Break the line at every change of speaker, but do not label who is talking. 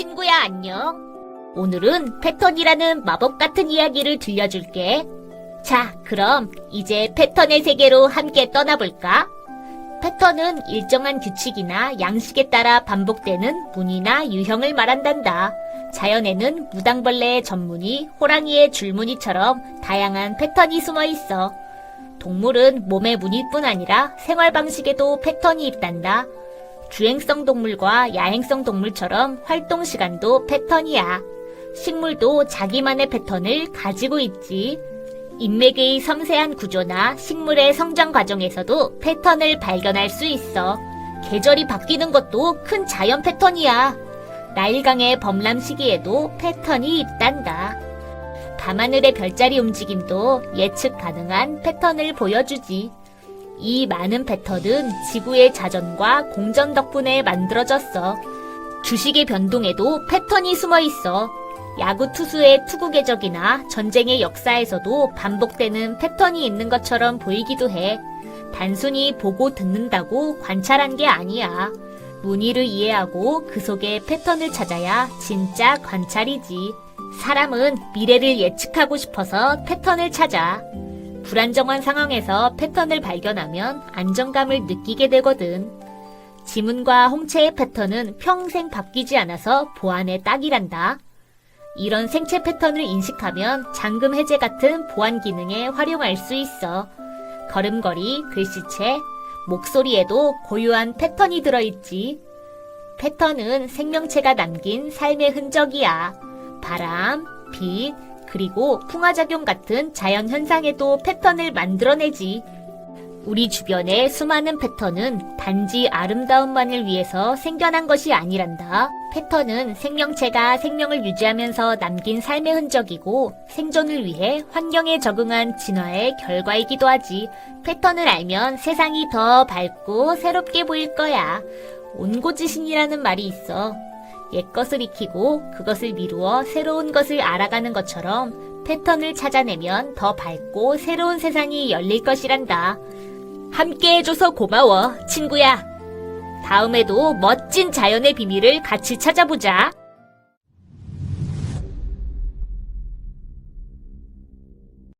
친구야, 안녕. 오늘은 패턴이라는 마법 같은 이야기를 들려줄게. 자, 그럼 이제 패턴의 세계로 함께 떠나볼까? 패턴은 일정한 규칙이나 양식에 따라 반복되는 문이나 유형을 말한단다. 자연에는 무당벌레의 전문이, 호랑이의 줄무늬처럼 다양한 패턴이 숨어 있어. 동물은 몸의 무늬뿐 아니라 생활 방식에도 패턴이 있단다. 주행성 동물과 야행성 동물처럼 활동 시간도 패턴이야. 식물도 자기만의 패턴을 가지고 있지. 인맥의 섬세한 구조나 식물의 성장 과정에서도 패턴을 발견할 수 있어. 계절이 바뀌는 것도 큰 자연 패턴이야. 나일강의 범람 시기에도 패턴이 있단다. 밤하늘의 별자리 움직임도 예측 가능한 패턴을 보여주지. 이 많은 패턴은 지구의 자전과 공전 덕분에 만들어졌어. 주식의 변동에도 패턴이 숨어 있어. 야구 투수의 투구 궤적이나 전쟁의 역사에서도 반복되는 패턴이 있는 것처럼 보이기도 해. 단순히 보고 듣는다고 관찰한 게 아니야. 무늬를 이해하고 그 속의 패턴을 찾아야 진짜 관찰이지. 사람은 미래를 예측하고 싶어서 패턴을 찾아. 불안정한 상황에서 패턴을 발견하면 안정감을 느끼게 되거든. 지문과 홍채의 패턴은 평생 바뀌지 않아서 보안에 딱이란다. 이런 생체 패턴을 인식하면 잠금 해제 같은 보안 기능에 활용할 수 있어. 걸음걸이, 글씨체, 목소리에도 고유한 패턴이 들어있지. 패턴은 생명체가 남긴 삶의 흔적이야. 바람, 빛, 그리고 풍화작용 같은 자연 현상에도 패턴을 만들어내지. 우리 주변의 수많은 패턴은 단지 아름다움만을 위해서 생겨난 것이 아니란다. 패턴은 생명체가 생명을 유지하면서 남긴 삶의 흔적이고 생존을 위해 환경에 적응한 진화의 결과이기도 하지. 패턴을 알면 세상이 더 밝고 새롭게 보일 거야. 온고지신이라는 말이 있어. 옛 것을 익히고 그것을 미루어 새로운 것을 알아가는 것처럼 패턴을 찾아내면 더 밝고 새로운 세상이 열릴 것이란다. 함께 해줘서 고마워, 친구야. 다음에도 멋진 자연의 비밀을 같이 찾아보자.